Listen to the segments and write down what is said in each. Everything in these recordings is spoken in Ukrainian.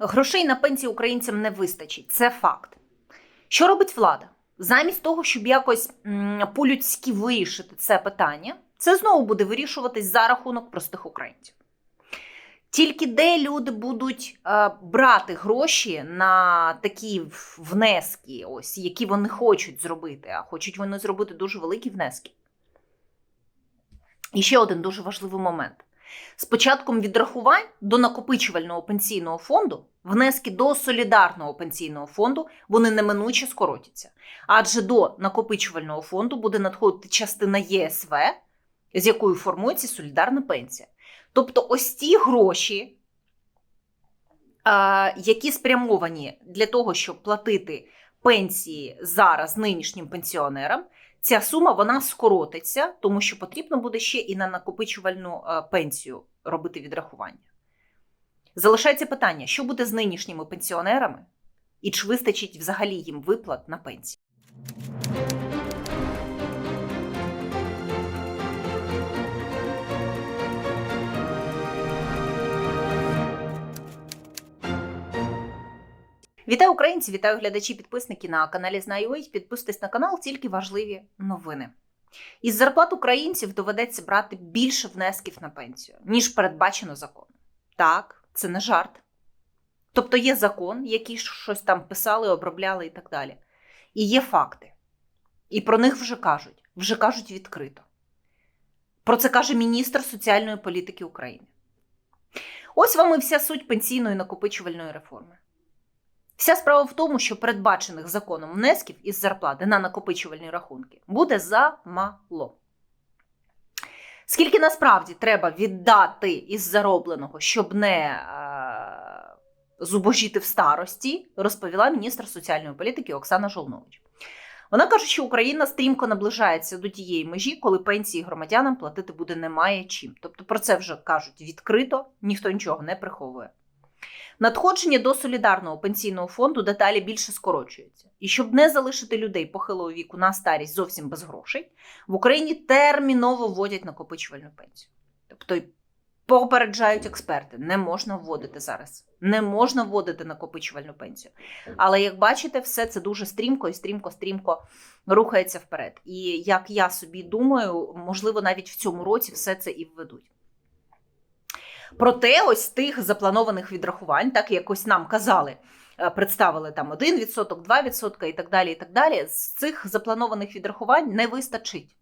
Грошей на пенсії українцям не вистачить. Це факт. Що робить влада? Замість того, щоб якось по-людськи вирішити це питання, це знову буде вирішуватись за рахунок простих українців. Тільки де люди будуть е, брати гроші на такі внески, ось, які вони хочуть зробити, а хочуть вони зробити дуже великі внески. І ще один дуже важливий момент. З початком відрахувань до накопичувального пенсійного фонду внески до солідарного пенсійного фонду вони неминуче скоротяться. Адже до накопичувального фонду буде надходити частина ЄСВ, з якою формується солідарна пенсія. Тобто, ось ті гроші, які спрямовані для того, щоб платити пенсії зараз нинішнім пенсіонерам, ця сума вона скоротиться, тому що потрібно буде ще і на накопичувальну е, пенсію робити відрахування. Залишається питання, що буде з нинішніми пенсіонерами, і чи вистачить взагалі їм виплат на пенсію. Вітаю українці, вітаю глядачі, підписники на каналі Знаю.ua. Підписуйтесь на канал, тільки важливі новини. Із зарплат українців доведеться брати більше внесків на пенсію, ніж передбачено законом. Так, це не жарт. Тобто є закон, який щось там писали, обробляли і так далі. І є факти. І про них вже кажуть, вже кажуть відкрито. Про це каже міністр соціальної політики України. Ось вам і вся суть пенсійної накопичувальної реформи. Вся справа в тому, що передбачених законом внесків із зарплати на накопичувальні рахунки буде замало. Скільки насправді треба віддати із заробленого, щоб не е, зубожіти в старості, розповіла міністр соціальної політики Оксана Жолнович. Вона каже, що Україна стрімко наближається до тієї межі, коли пенсії громадянам платити буде немає чим. Тобто про це вже кажуть відкрито, ніхто нічого не приховує. Надходження до солідарного пенсійного фонду деталі більше скорочується. І щоб не залишити людей похилого віку на старість зовсім без грошей, в Україні терміново вводять накопичувальну пенсію. Тобто попереджають експерти, не можна вводити зараз. Не можна вводити накопичувальну пенсію. Але як бачите, все це дуже стрімко і стрімко-стрімко рухається вперед. І як я собі думаю, можливо, навіть в цьому році все це і введуть. Проте, ось тих запланованих відрахувань, так якось нам казали, е, представили там 1%, 2% і так далі. і так далі. З цих запланованих відрахувань не вистачить.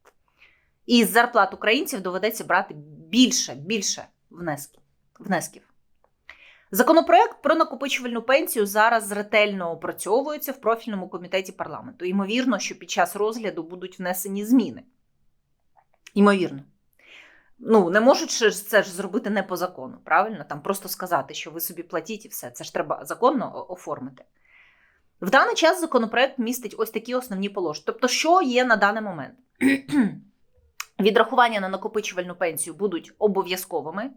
І з зарплат українців доведеться брати більше, більше внесків. внесків. Законопроект про накопичувальну пенсію зараз ретельно опрацьовується в профільному комітеті парламенту. Ймовірно, що під час розгляду будуть внесені зміни. Ймовірно. Ну, не можуть це ж зробити не по закону, правильно? Там просто сказати, що ви собі платіть і все. Це ж треба законно оформити. В даний час законопроект містить ось такі основні положення. Тобто, що є на даний момент? Відрахування на накопичувальну пенсію будуть обов'язковими.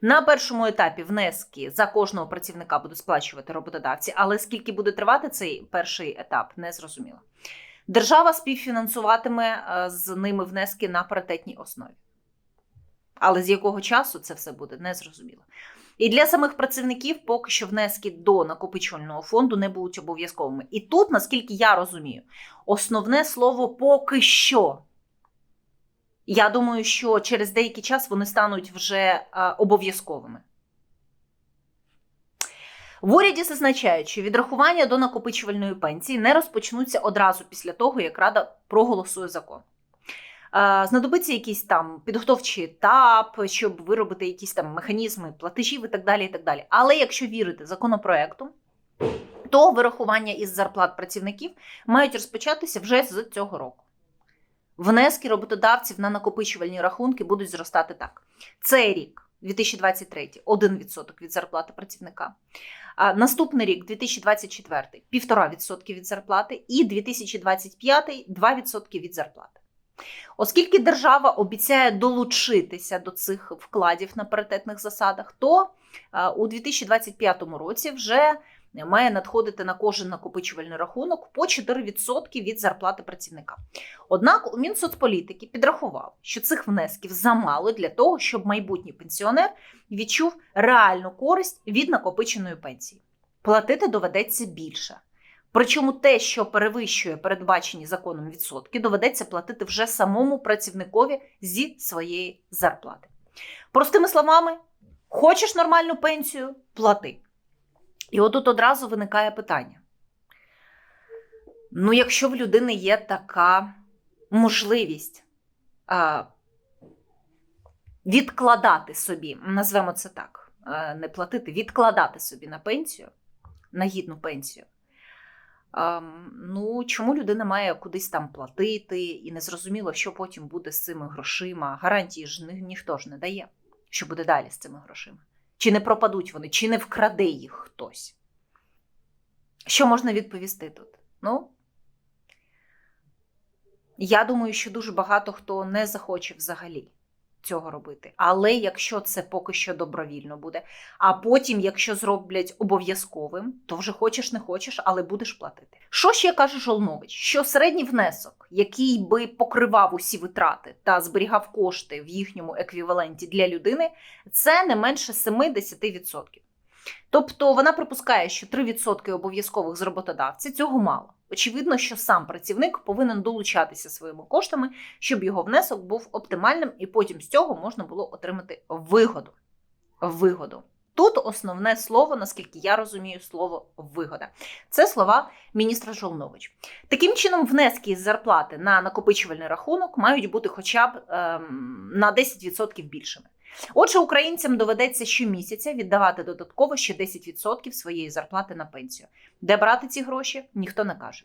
На першому етапі внески за кожного працівника будуть сплачувати роботодавці, але скільки буде тривати цей перший етап, не зрозуміло. Держава співфінансуватиме е, з ними внески на паритетній основі. Але з якого часу це все буде, не зрозуміло. І для самих працівників поки що внески до накопичувального фонду не будуть обов'язковими. І тут, наскільки я розумію, основне слово поки що. Я думаю, що через деякий час вони стануть вже обов'язковими. В уряді зазначають, що відрахування до накопичувальної пенсії не розпочнуться одразу після того, як Рада проголосує закон. Знадобиться якийсь там підготовчий етап, щоб виробити якісь там механізми платежів і так далі. і так далі. Але якщо вірити законопроекту, то вирахування із зарплат працівників мають розпочатися вже з цього року. Внески роботодавців на накопичувальні рахунки будуть зростати так. Цей рік, 2023, 1% від зарплати працівника. Наступний рік, 2024, 1,5% від зарплати, і 2025 2% від зарплати. Оскільки держава обіцяє долучитися до цих вкладів на паритетних засадах, то е, у 2025 році вже має надходити на кожен накопичувальний рахунок по 4% від зарплати працівника. Однак у Мінсоцполітики підрахував, що цих внесків замало для того, щоб майбутній пенсіонер відчув реальну користь від накопиченої пенсії. Платити доведеться більше. Причому те, що перевищує передбачені законом відсотки, доведеться платити вже самому працівникові зі своєї зарплати. Простими словами, хочеш нормальну пенсію плати. І отут одразу виникає питання: ну, якщо в людини є така можливість відкладати собі, назвемо це так, не платити, відкладати собі на пенсію, на гідну пенсію. Ну, чому людина має кудись там платити, і не зрозуміло, що потім буде з цими грошима. Гарантії ж ні, ніхто ж не дає, що буде далі з цими грошима. Чи не пропадуть вони, чи не вкраде їх хтось. Що можна відповісти тут? Ну, я думаю, що дуже багато хто не захоче взагалі цього робити. Але якщо це поки що добровільно буде, а потім, якщо зроблять обов'язковим, то вже хочеш не хочеш, але будеш платити. Що ще каже Жолнович? Що середній внесок, який би покривав усі витрати та зберігав кошти в їхньому еквіваленті для людини, це не менше 7-10%. Тобто вона припускає, що 3% обов'язкових з роботодавця цього мало. Очевидно, що сам працівник повинен долучатися своїми коштами, щоб його внесок був оптимальним, і потім з цього можна було отримати вигоду. Вигоду. Тут основне слово, наскільки я розумію, слово вигода. Це слова міністра Жолнович. Таким чином, внески із зарплати на накопичувальний рахунок мають бути хоча б ем, на 10% більшими. Отже, українцям доведеться щомісяця віддавати додатково ще 10% своєї зарплати на пенсію. Де брати ці гроші, ніхто не каже.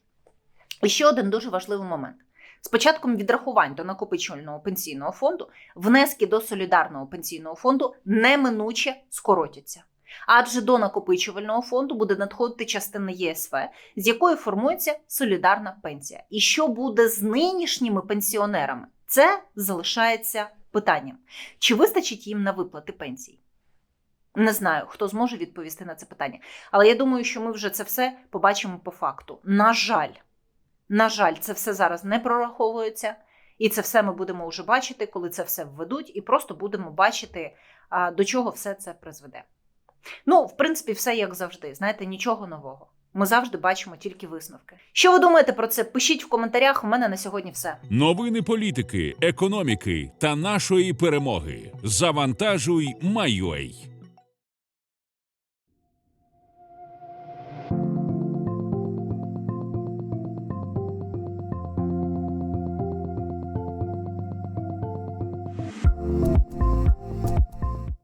І ще один дуже важливий момент. З початком відрахувань до накопичувального пенсійного фонду внески до солідарного пенсійного фонду неминуче скоротяться. Адже до накопичувального фонду буде надходити частина ЄСВ, з якої формується солідарна пенсія. І що буде з нинішніми пенсіонерами? Це залишається питанням. Чи вистачить їм на виплати пенсій? Не знаю, хто зможе відповісти на це питання. Але я думаю, що ми вже це все побачимо по факту. На жаль, на жаль, це все зараз не прораховується. І це все ми будемо вже бачити, коли це все введуть, і просто будемо бачити, до чого все це призведе. Ну, в принципі, все як завжди. Знаєте, нічого нового. Ми завжди бачимо тільки висновки. Що ви думаєте про це? Пишіть в коментарях. У мене на сьогодні все. Новини політики, економіки та нашої перемоги. Завантажуй, майой.